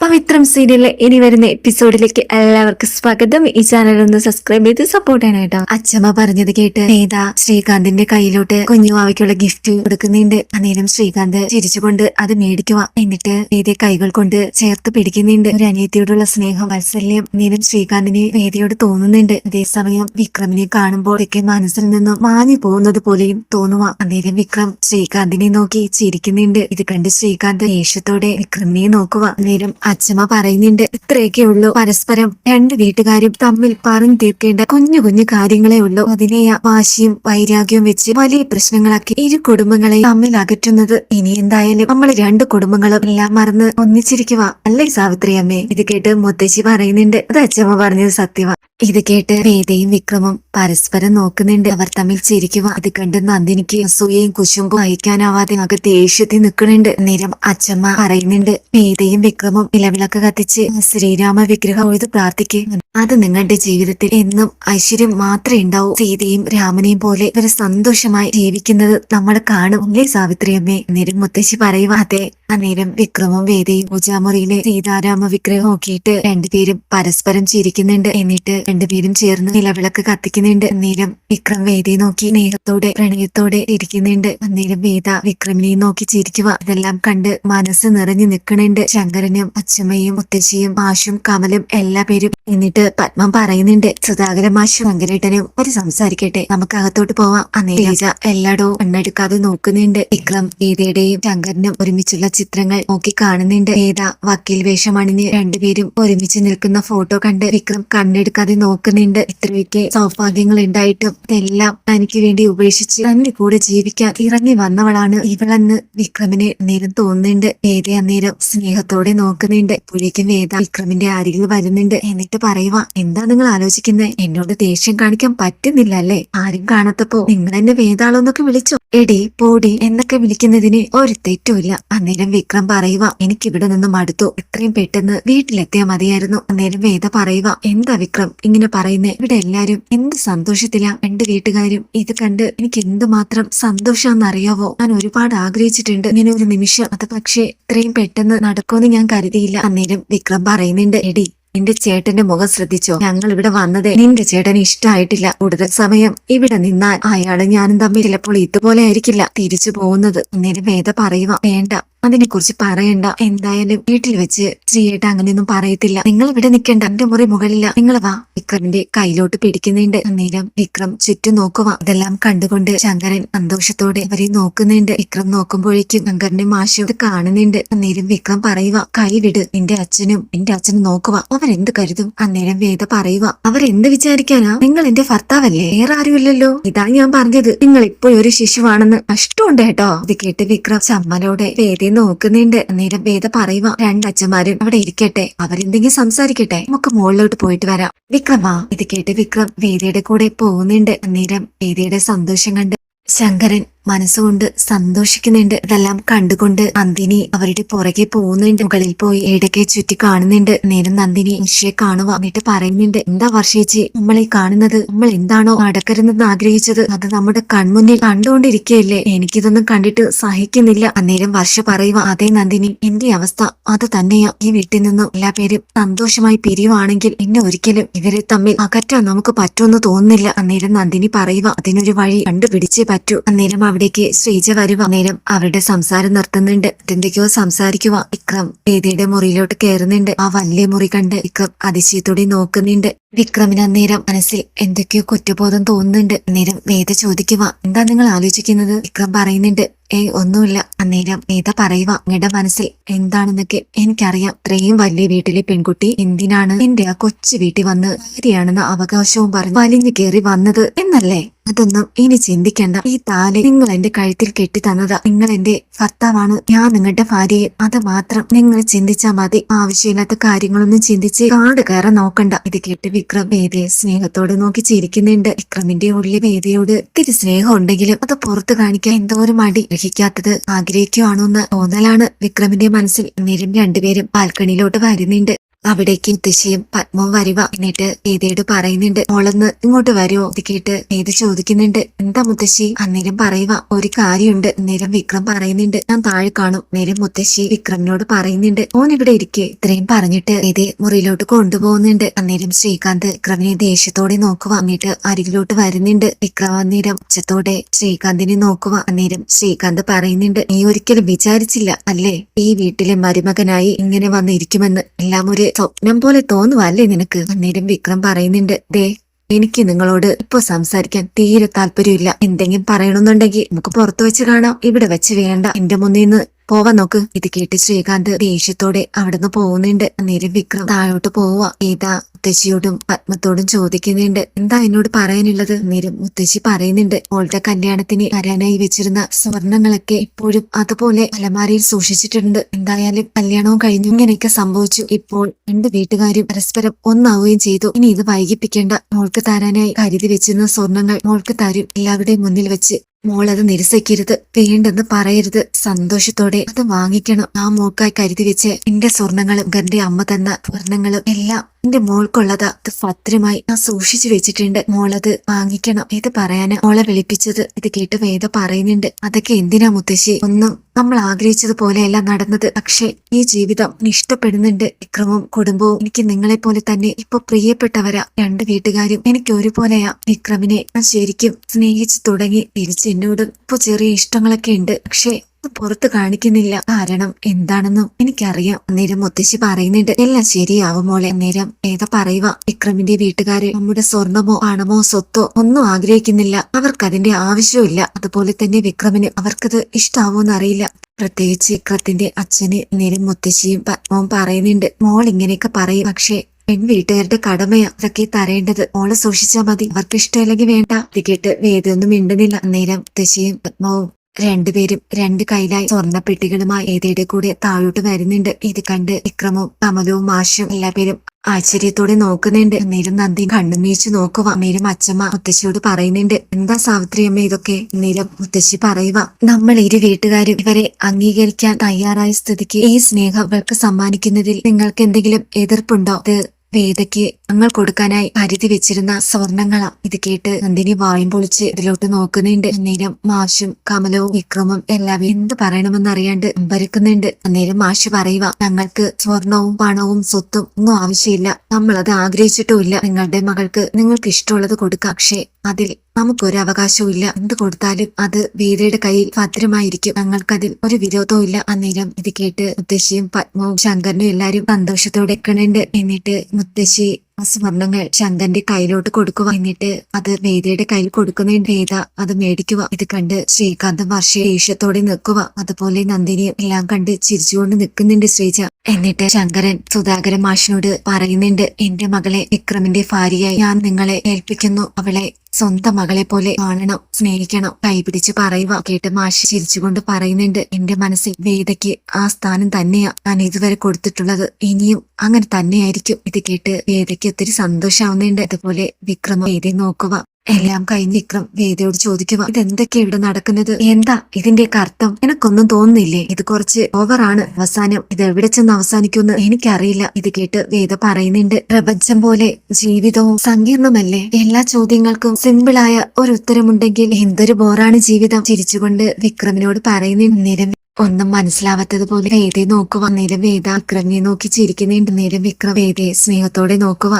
പവിത്രം സീരിയലിലെ ഇനി വരുന്ന എപ്പിസോഡിലേക്ക് എല്ലാവർക്കും സ്വാഗതം. ഈ ചാനൽ ഒന്ന് സബ്സ്ക്രൈബ് ചെയ്ത് സപ്പോർട്ട് ചെയ്യണം അച്ഛമ്മ പറഞ്ഞത് കേട്ട് നേത ശ്രീകാന്തിന്റെ കയ്യിലോട്ട് കുഞ്ഞുവാവയ്ക്കുള്ള ഗിഫ്റ്റ് കൊടുക്കുന്നുണ്ട്. അന്നേരം ശ്രീകാന്ത് ചിരിച്ചുകൊണ്ട് അത് മേടിക്കുക. എന്നിട്ട് വേദിയെ കൈകൾ കൊണ്ട് ചേർത്ത് പിടിക്കുന്നുണ്ട്. ഒരു അനിയത്തിയോടുള്ള സ്നേഹം വാത്സല്യം അന്നേരം ശ്രീകാന്തിന് വേദിയോട് തോന്നുന്നുണ്ട്. അതേസമയം വിക്രമിനെ കാണുമ്പോൾ ഒക്കെ മനസ്സിൽ നിന്നും മാഞ്ഞു പോകുന്നത് പോലെയും തോന്നുക അന്നേരം വിക്രം ശ്രീകാന്തിനെ നോക്കി ചിരിക്കുന്നുണ്ട്. ഇത് കണ്ട് ശ്രീകാന്ത് ദേഷ്യത്തോടെ വിക്രമിനെ നോക്കുക അന്നേരം അച്ഛമ്മ പറയുന്നുണ്ട് ഇത്രയൊക്കെ ഉള്ളൂ. പരസ്പരം രണ്ട് വീട്ടുകാരും തമ്മിൽ പറഞ്ഞു തീർക്കേണ്ട കുഞ്ഞു കുഞ്ഞു കാര്യങ്ങളെ ഉള്ളൂ. അതിനെ വാശിയും വൈരാഗ്യവും വെച്ച് വലിയ പ്രശ്നങ്ങളാക്കി ഇരു കുടുംബങ്ങളെ തമ്മിൽ അകറ്റുന്നത്. ഇനി എന്തായാലും നമ്മൾ രണ്ട് കുടുംബങ്ങളും എല്ലാം മറന്ന് ഒന്നിച്ചിരിക്കുക അല്ലേ സാവിത്രി അമ്മേ ഇത് കേട്ട് മുത്തശ്ശി പറയുന്നുണ്ട് അത് അച്ഛമ്മ പറഞ്ഞത് സത്യവാ ഇത് കേട്ട് വേദയും വിക്രമും പരസ്പരം നോക്കുന്നുണ്ട്. അവർ തമ്മിൽ ചിരിക്കുക. അത് കണ്ട് നന്ദിനിക്ക് അസൂയയും കുശുമ്പും അയക്കാനാവാതെ അകത്ത് ദേഷ്യത്തിൽ നിൽക്കുന്നുണ്ട്. നേരം അച്ഛമ്മ പറയുന്നുണ്ട് വേദയും വിക്രമും നിലവിളക്ക് കത്തിച്ച് ശ്രീരാമ വിഗ്രഹം ഒഴുത് പ്രാർത്ഥിക്കുക അത് നിങ്ങളുടെ ജീവിതത്തിൽ എന്നും ഐശ്വര്യം മാത്രമേ ഉണ്ടാവൂ. സീതയും രാമനെയും പോലെ ഇവർ സന്തോഷമായി ജീവിക്കുന്നത് നമ്മൾ കാണും. അല്ലേ സാവിത്രി അമ്മേ നേരം മുത്തശ്ശി പറയുക അതെ. അന്നേരം വിക്രമും വേദയും പൂജാമുറിയിലെ സീതാരാമ വിഗ്രഹം നോക്കിയിട്ട് രണ്ടുപേരും പരസ്പരം ചിരിക്കുന്നുണ്ട്. എന്നിട്ട് രണ്ടുപേരും ചേർന്ന് നിലവിളക്ക് കത്തിക്കുന്നുണ്ട്. അന്നേരം വിക്രം വേദയെ നോക്കി സ്നേഹത്തോടെ പ്രണയത്തോടെ ഇരിക്കുന്നുണ്ട്. അന്നേരം വേദ വിക്രമിനെ നോക്കി ചിരിക്കുക. ഇതെല്ലാം കണ്ട് മനസ്സ് നിറഞ്ഞു നിൽക്കണുണ്ട് ശങ്കരനും അച്ഛമ്മയും മുത്തശ്ശിയും മാഷും കമലും എല്ലാ പേരും എന്നിട്ട് പത്മം പറയുന്നുണ്ട്. സുധാകരൻ മാഷും ശങ്കരേട്ടനും ഒരു സംസാരിക്കട്ടെ. നമുക്ക് അകത്തോട്ട് പോവാം. അന്നേരം എല്ലായിടവും കണ്ണെടുക്കാതെ നോക്കുന്നുണ്ട്. വിക്രം വേദയുടെയും ശങ്കരനും ഒരുമിച്ചുള്ള ചിത്രങ്ങൾ നോക്കി കാണുന്നുണ്ട്. വേദ വക്കീൽ വേഷമണിഞ്ഞ് രണ്ടുപേരും ഒരുമിച്ച് നിൽക്കുന്ന ഫോട്ടോ കണ്ട് വിക്രം കണ്ണെടുക്കാതെ നോക്കുന്നുണ്ട്. ഇത്രയൊക്കെ സൗഭാഗ്യങ്ങൾ ഉണ്ടായിട്ടും ഇതെല്ലാം തനിക്ക് വേണ്ടി ഉപേക്ഷിച്ച് തന്റെ കൂടെ ജീവിക്കാൻ ഇറങ്ങി വന്നവളാണ് ഇവളെന്ന് വിക്രമിനെ നേരം തോന്നുന്നുണ്ട്. വേദ അന്നേരം സ്നേഹത്തോടെ നോക്കുന്നുണ്ട്. ഇപ്പോഴേക്കും വേദ വിക്രമിന്റെ അരികിൽ വരുന്നുണ്ട്. എന്നിട്ട് പറയുക എന്താ നിങ്ങൾ ആലോചിക്കുന്നത് എന്നോട് ദേഷ്യം കാണിക്കാൻ പറ്റുന്നില്ല അല്ലേ ആരും കാണാത്തപ്പോ നിങ്ങൾ എന്നെ വേദാളെന്നൊക്കെ വിളിച്ചോ? എടി പോടി എന്നൊക്കെ വിളിക്കുന്നതിന് ഒരു തെറ്റുമില്ല അന്നേരം വിക്രം പറയുക എനിക്കിവിടെ നിന്നും മടുത്തു. എത്രയും പെട്ടെന്ന് വീട്ടിലെത്തിയാൽ മതിയായിരുന്നു. അന്നേരം വേദ പറയുക എന്താ വിക്രം? ഇങ്ങനെ പറയുന്നേ. ഇവിടെ എല്ലാരും എന്ത് സന്തോഷത്തിലാ രണ്ട് വീട്ടുകാരും ഇത് കണ്ട് എനിക്ക് എന്തുമാത്രം സന്തോഷാന്ന് അറിയാവോ ഞാൻ ഒരുപാട് ആഗ്രഹിച്ചിട്ടുണ്ട് ഇങ്ങനെ ഒരു നിമിഷം. അത് പക്ഷേ ഇത്രയും പെട്ടെന്ന് നടക്കുമെന്ന് ഞാൻ കരുതിയില്ല. അന്നേരം വിക്രം പറയുന്നുണ്ട് എടി നിന്റെ ചേട്ടന്റെ മുഖം ശ്രദ്ധിച്ചോ? ഞങ്ങൾ ഇവിടെ വന്നത് നിന്റെ ചേട്ടന് ഇഷ്ടമായിട്ടില്ല കൂടുതൽ സമയം ഇവിടെ നിന്നാൽ അയാൾ ഞാനും തമ്മിൽ ചിലപ്പോൾ ഇതുപോലെ ആയിരിക്കില്ല. തിരിച്ചു പോകുന്നത് അന്നേരം വേദ പറയുക വേണ്ട അതിനെ കുറിച്ച് പറയണ്ട. എന്തായാലും വീട്ടിൽ വെച്ച് ശ്രീയേട്ട അങ്ങനെയൊന്നും പറയത്തില്ല. നിങ്ങൾ ഇവിടെ നിൽക്കണ്ട. എന്റെ മുറി മുകളില്ല. നിങ്ങൾ വാ. വിക്രമിന്റെ കയ്യിലോട്ട് പിടിക്കുന്നുണ്ട്. അന്നേരം വിക്രം ചുറ്റും നോക്കുക ഇതെല്ലാം കണ്ടുകൊണ്ട് ശങ്കരൻ സന്തോഷത്തോടെ അവരെ നോക്കുന്നുണ്ട്. വിക്രം നോക്കുമ്പോഴേക്കും ശങ്കരന്റെ മാഷ് കാണുന്നുണ്ട്. അന്നേരം വിക്രം പറയുക കൈ വിട്. നിന്റെ അച്ഛനും എന്റെ അച്ഛനും നോക്കുക അവരെന്ത് കരുതും? അന്നേരം വേദ പറയുക അവരെന്ത് വിചാരിക്കാനാ? നിങ്ങൾ എന്റെ ഭർത്താവല്ലേ? വേറെ ആരുമില്ലല്ലോ? ഇതാ ഞാൻ പറഞ്ഞത്. നിങ്ങൾ ഇപ്പോൾ ഒരു ശിശുവാണെന്ന് നഷ്ടമുണ്ട് കേട്ടോ. ഇത് കേട്ട് വിക്രം ചമ്മലോടെ വേദയെ നോക്കുന്നുണ്ട്. അന്നേരം വേദ പറയുക രണ്ടച്ഛന്മാരും അവിടെ ഇരിക്കട്ടെ. അവരെന്തെങ്കിലും സംസാരിക്കട്ടെ. നമുക്ക് മുകളിലോട്ട് പോയിട്ട് വരാം. വിക്രമാ ഇത് കേട്ട് വിക്രം വേദയുടെ കൂടെ പോകുന്നുണ്ട്. അന്നേരം വേദയുടെ സന്തോഷം കണ്ട് ശങ്കരൻ മനസ്സുകൊണ്ട് സന്തോഷിക്കുന്നുണ്ട്. ഇതെല്ലാം കണ്ടുകൊണ്ട് നന്ദിനി അവരുടെ പുറകെ പോകുന്നുണ്ട്. മുകളിൽ പോയി ഇടയ്ക്ക് ചുറ്റി കാണുന്നുണ്ട്. നേരം നന്ദിനി ഇഷയെ കാണുക എന്നിട്ട് പറയുന്നുണ്ട് എന്താ വർഷേച്ചി ഈ കാണുന്നത് നമ്മൾ എന്താണോ നടക്കരുതെന്ന് ആഗ്രഹിച്ചത്? അത് നമ്മുടെ കൺമുന്നിൽ കണ്ടുകൊണ്ടിരിക്കുകയല്ലേ? എനിക്കിതൊന്നും കണ്ടിട്ട് സഹിക്കുന്നില്ല. അന്നേരം വർഷ പറയുക അതേ നന്ദിനി എന്റെ അവസ്ഥ അത് തന്നെയാ. ഈ വീട്ടിൽ നിന്നും എല്ലാ പേരും സന്തോഷമായി പിരിയുവാണെങ്കിൽ എന്നെ ഒരിക്കലും ഇവരെ തമ്മിൽ അകറ്റാൻ നമുക്ക് പറ്റുമെന്ന് തോന്നുന്നില്ല. അന്നേരം നന്ദിനി പറയുക അതിനൊരു വഴി കണ്ടുപിടിച്ചേ പറ്റൂ. അന്നേരം അവിടേക്ക് ശ്രീജ വരുവാ നേരം അവരുടെ സംസാരം നിർത്തുന്നുണ്ട്. എന്തൊക്കെയോ സംസാരിക്കുക വിക്രം വേദിയുടെ മുറിയിലോട്ട് കയറുന്നുണ്ട് ആ വലിയ മുറി കണ്ട് വിക്രം അതിശയത്തോടെ നോക്കുന്നുണ്ട്. വിക്രമിന് അന്നേരം മനസ്സിൽ എന്തൊക്കെയോ കുറ്റബോധം തോന്നുന്നുണ്ട്. അന്നേരം വേദ ചോദിക്കുക എന്താ നിങ്ങൾ ആലോചിക്കുന്നത്? വിക്രം പറയുന്നുണ്ട് ഏയ് ഒന്നുമില്ല. അന്നേരം വേദ പറയുക അങ്ങയുടെ മനസ്സിൽ എന്താണെന്നൊക്കെ എനിക്കറിയാം. ഇത്രയും വലിയ വീട്ടിലെ പെൺകുട്ടി എന്തിനാണ് എന്റെ ആ കൊച്ചു വീട്ടിൽ വന്ന് ഭാര്യയാണെന്ന അവകാശവും പറഞ്ഞു വലിഞ്ഞു കയറി വന്നത് എന്നല്ലേ? അതൊന്നും ഇനി ചിന്തിക്കണ്ട. ഈ താലി നിങ്ങൾ എന്റെ കഴുത്തിൽ കെട്ടി തന്നതാ നിങ്ങൾ എന്റെ ഭർത്താവാണ്. ഞാൻ നിങ്ങളുടെ ഭാര്യയെ. അത് മാത്രം നിങ്ങൾ ചിന്തിച്ചാ മതി. ആവശ്യമില്ലാത്ത കാര്യങ്ങളൊന്നും ചിന്തിച്ച് കാട് കയറാൻ നോക്കണ്ട. ഇത് കേട്ട് വിക്രം വേദയെ സ്നേഹത്തോടെ നോക്കി ചിരിക്കുന്നുണ്ട്. വിക്രമിന്റെ ഉള്ളിൽ വേദയോട് ഇത്തിരി സ്നേഹം ഉണ്ടെങ്കിലും അത് പുറത്തു കാണിക്കാൻ എന്തോ ഒരു മടി ഗ്രഹിക്കാത്തത് ആഗ്രഹിക്കുവാണോ എന്ന് തോന്നലാണ് വിക്രമിന്റെ മനസ്സിൽ. നേരം രണ്ടുപേരും ബാൽക്കണിയിലോട്ട് വരുന്നുണ്ട്. അവിടേക്ക് മുത്തശ്ശിയും പത്മവും വരുവ എന്നിട്ട് വേദയോട് പറയുന്നുണ്ട് മോളൊന്ന് ഇങ്ങോട്ട് വരുമോ ഇത് കേട്ട് ഏത് ചോദിക്കുന്നുണ്ട് എന്താ മുത്തശ്ശി? അന്നേരം പറയുക ഒരു കാര്യമുണ്ട്. നേരം വിക്രം പറയുന്നുണ്ട് ഞാൻ താഴെ കാണും. നേരം മുത്തശ്ശി വിക്രമിനോട് പറയുന്നുണ്ട് ഓൻ ഇവിടെ ഇരിക്കെ. ഇത്രയും പറഞ്ഞിട്ട് ഏതേ മുറിയിലോട്ട് കൊണ്ടുപോകുന്നുണ്ട്. അന്നേരം ശ്രീകാന്ത് വിക്രമിനെ ദേഷ്യത്തോടെ നോക്കുക എന്നിട്ട് അരികിലോട്ട് വരുന്നുണ്ട്. വിക്രം അന്നേരം ഉച്ചത്തോടെ ശ്രീകാന്തിനെ നോക്കുക. അന്നേരം ശ്രീകാന്ത് പറയുന്നുണ്ട് നീ ഒരിക്കലും വിചാരിച്ചില്ല അല്ലേ? ഈ വീട്ടിലെ മരുമകനായി ഇങ്ങനെ വന്നിരിക്കുമെന്ന്. എല്ലാം ഒരു സ്വപ്നം പോലെ തോന്നുവല്ലേ നിനക്ക്? അന്നേരം വിക്രം പറയുന്നുണ്ട് ദേ എനിക്ക് നിങ്ങളോട് ഇപ്പൊ സംസാരിക്കാൻ തീരെ താല്പര്യമില്ല. എന്തെങ്കിലും പറയണമെന്നുണ്ടെങ്കിൽ നമുക്ക് പുറത്തു വെച്ച് കാണാം. ഇവിടെ വെച്ച് വേണ്ട. എന്റെ മുന്നിൽ നിന്ന് പോവാൻ നോക്ക്. ഇത് കേട്ട് ശ്രീകാന്ത് ദേഷ്യത്തോടെ അവിടുന്ന് പോകുന്നുണ്ട്. അന്നേരം വിക്രം താഴോട്ട് പോവുക ഏതാ മുത്തശ്ശിയോടും പത്മത്തോടും ചോദിക്കുന്നുണ്ട്. എന്താ എന്നോട് പറയാനുള്ളത്? അന്നേരം മുത്തശ്ശി പറയുന്നുണ്ട്. ഓളുടെ കല്യാണത്തിന് വരാനായി വെച്ചിരുന്ന സ്വർണങ്ങളൊക്കെ ഇപ്പോഴും അതുപോലെ അലമാരയിൽ സൂക്ഷിച്ചിട്ടുണ്ട്. എന്തായാലും കല്യാണവും കഴിഞ്ഞു. ഇങ്ങനെയൊക്കെ സംഭവിച്ചു. ഇപ്പോൾ രണ്ട് വീട്ടുകാരും പരസ്പരം ഒന്നാവുകയും ചെയ്തു. ഇനി ഇത് വൈകിപ്പിക്കേണ്ട. മോൾക്ക് തരാനായി കരുതി വെച്ചിരുന്ന സ്വർണങ്ങൾ മോൾക്ക് തരും. എല്ലാവരുടെയും മുന്നിൽ വെച്ച് മോൾ അത് നിരസിക്കരുത് വേണ്ടെന്ന് പറയരുത്. സന്തോഷത്തോടെ അത് വാങ്ങിക്കണം. ആ മോക്കായി കരുതി വെച്ച് എന്റെ സ്വർണങ്ങളും ഗന്റെ അമ്മ തന്ന സ്വർണങ്ങളും എല്ലാം എന്റെ മോൾക്കുള്ളത് അത് ഭദ്രമായി ഞാൻ സൂക്ഷിച്ചു വെച്ചിട്ടുണ്ട്. മോളത് വാങ്ങിക്കണം. ഇത് പറയാന് മോളെ വിളിപ്പിച്ചത്. ഇത് കേട്ട് വേദ പറയുന്നുണ്ട്. അതൊക്കെ എന്തിനാ മുത്തശ്ശി? ഒന്നും നമ്മൾ ആഗ്രഹിച്ചതുപോലെയല്ല നടന്നത്. പക്ഷേ ഈ ജീവിതം ഇഷ്ടപ്പെടുന്നുണ്ട്. വിക്രമവും കുടുംബവും എനിക്ക് നിങ്ങളെ പോലെ തന്നെ ഇപ്പൊ പ്രിയപ്പെട്ടവരാ. രണ്ട് വീട്ടുകാരും എനിക്ക് ഒരുപോലെയാ. വിക്രമിനെ ഞാൻ ശരിക്കും സ്നേഹിച്ചു തുടങ്ങി. തിരിച്ച് എന്നോട് ഇപ്പൊ ചെറിയ ഇഷ്ടങ്ങളൊക്കെ ഉണ്ട്. പക്ഷേ പുറത്ത് കാണിക്കുന്നില്ല. കാരണം എന്താണെന്നും എനിക്കറിയാം. അന്നേരം മുത്തശ്ശി പറയുന്നുണ്ട് എല്ലാം ശരിയാവും മോളെ. അന്നേരം ഏതാ പറയുക? വിക്രമിന്റെ വീട്ടുകാരെ നമ്മുടെ സ്വർണമോ പണമോ സ്വത്തോ ഒന്നും ആഗ്രഹിക്കുന്നില്ല. അവർക്കതിന്റെ ആവശ്യമില്ല അതുപോലെ തന്നെ വിക്രമിന് അവർക്കത് ഇഷ്ടാവോന്ന് അറിയില്ല. പ്രത്യേകിച്ച് വിക്രത്തിന്റെ അച്ഛന് നേരം മുത്തശ്ശിയും പത്മവും പറയുന്നുണ്ട് മോൾ ഇങ്ങനെയൊക്കെ പറയും. പക്ഷേ പെൺ വീട്ടുകാരുടെ കടമയാ അതൊക്കെ തരേണ്ടത്. മോളെ സൂക്ഷിച്ചാൽ മതി. അവർക്ക് ഇഷ്ടമല്ലെങ്കിൽ വേണ്ട. ഇത് കേട്ട് വേദയൊന്നും മിണ്ടുന്നില്ല. അന്നേരം മുത്തശ്ശിയും പത്മവും രണ്ടുപേരും രണ്ട് കൈലായി സ്വർണപ്പെട്ടികളുമായി ഏതയുടെ കൂടെ താഴോട്ട് വരുന്നുണ്ട്. ഇത് കണ്ട് വിക്രമും കമലവും മാഷും എല്ലാ പേരും ആശ്ചര്യത്തോടെ നോക്കുന്നുണ്ട്. അന്നേരം നന്ദി കണ്ണു വീഴ്ച നോക്കുക അന്നേരം അച്ഛമ്മ മുത്തശ്ശിയോട് പറയുന്നുണ്ട്. എന്താ സാവിത്രി അമ്മ ഇതൊക്കെ? നേരം മുത്തശ്ശി പറയുക നമ്മൾ ഇരു വീട്ടുകാരും ഇവരെ അംഗീകരിക്കാൻ തയ്യാറായ സ്ഥിതിക്ക് ഈ സ്നേഹം ഇവർക്ക് സമ്മാനിക്കുന്നതിൽ നിങ്ങൾക്ക് എന്തെങ്കിലും എതിർപ്പുണ്ടോ? ഇത് വേദയ്ക്ക് ഞങ്ങൾ കൊടുക്കാനായി അരുതി വെച്ചിരുന്ന സ്വർണങ്ങളാ ഇത് കേട്ട് നന്ദിനി വായും പൊളിച്ച് ഇതിലോട്ട് നോക്കുന്നുണ്ട്. അന്നേരം മാഷും കമലവും വിക്രമും എല്ലാവരും എന്ത് പറയണമെന്നറിയാണ്ട് അമ്പരക്കുന്നുണ്ട് അന്നേരം മാഷ് പറയുക ഞങ്ങൾക്ക് സ്വർണവും പണവും സ്വത്തും ഒന്നും ആവശ്യമില്ല. നമ്മളത് ആഗ്രഹിച്ചിട്ടുമില്ല. നിങ്ങളുടെ മകൾക്ക് നിങ്ങൾക്ക് ഇഷ്ടമുള്ളത് കൊടുക്കാം. പക്ഷേ അതിൽ നമുക്കൊരു അവകാശവും ഇല്ല എന്ത് കൊടുത്താലും അത് വേദയുടെ കയ്യിൽ ഭദ്രമായിരിക്കും. ഞങ്ങൾക്കതിൽ ഒരു വിരോധവും ഇല്ല. അന്നേരം ഇത് കേട്ട് മുത്തശ്ശിയും പത്മവും ശങ്കരനും എല്ലാരും സന്തോഷത്തോടെ നിൽക്കണുണ്ട്. എന്നിട്ട് മുത്തശ്ശി ആ സ്വർണങ്ങൾ ശങ്കരന്റെ കയ്യിലോട്ട് കൊടുക്കുക എന്നിട്ട് അത് വേദയുടെ കയ്യിൽ കൊടുക്കുന്നതിന് വേദ അത് മേടിക്കുക ഇത് കണ്ട് ശ്രീകാന്തം വർഷ ഈഷ്യത്തോടെ നിൽക്കുക അതുപോലെ നന്ദിനിയും എല്ലാം കണ്ട് ചിരിച്ചുകൊണ്ട് നിൽക്കുന്നുണ്ട് ശ്രീജ. എന്നിട്ട് ശങ്കരൻ സുധാകരൻ മാഷിനോട് പറയുന്നുണ്ട് എന്റെ മകളെ വിക്രമിന്റെ ഭാര്യയായി ഞാൻ നിങ്ങളെ ഏൽപ്പിക്കുന്നു. അവളെ സ്വന്തം മകളെ പോലെ കാണണം സ്നേഹിക്കണം കൈപിടിച്ച് പറയുക കേട്ട് മാഷി ചിരിച്ചുകൊണ്ട് പറയുന്നുണ്ട്. എന്റെ മനസ്സിൽ വേദയ്ക്ക് ആ സ്ഥാനം തന്നെയാ ഞാൻ ഇതുവരെ കൊടുത്തിട്ടുള്ളത്. ഇനിയും അങ്ങനെ തന്നെയായിരിക്കും. ഇത് കേട്ട് വേദയ്ക്ക് ഒത്തിരി സന്തോഷാവുന്നുണ്ട്. അതുപോലെ വിക്രമ വേദയെ നോക്കുക. എല്ലാം കഴിഞ്ഞ് വിക്രം വേദയോട് ചോദിക്കുക ഇതെന്തൊക്കെയാ ഇവിടെ നടക്കുന്നത്? എന്താ ഇതിന്റെ അർത്ഥം? എനക്കൊന്നും തോന്നുന്നില്ലേ? ഇത് കുറച്ച് ഓവറാണ്. അവസാനം ഇത് എവിടെ ചെന്ന് അവസാനിക്കുമെന്ന് എനിക്കറിയില്ല. ഇത് കേട്ട് വേദ പറയുന്നുണ്ട് പ്രപഞ്ചം പോലെ ജീവിതവും സങ്കീർണമല്ലേ? എല്ലാ ചോദ്യങ്ങൾക്കും സിമ്പിളായ ഒരു ഉത്തരമുണ്ടെങ്കിൽ എന്തൊരു ബോറാണ് ജീവിതം? ചിരിച്ചുകൊണ്ട് വിക്രമിനോട് പറയുന്നുണ്ട് നേരം ഒന്നും മനസ്സിലാവാത്തതുപോലെ വേദയെ നോക്കുക നേരം വേദ വിക്രമിനെ നോക്കി ചിരിക്കുന്നുണ്ട് നേരം വിക്രം വേദയെ സ്നേഹത്തോടെ നോക്കുക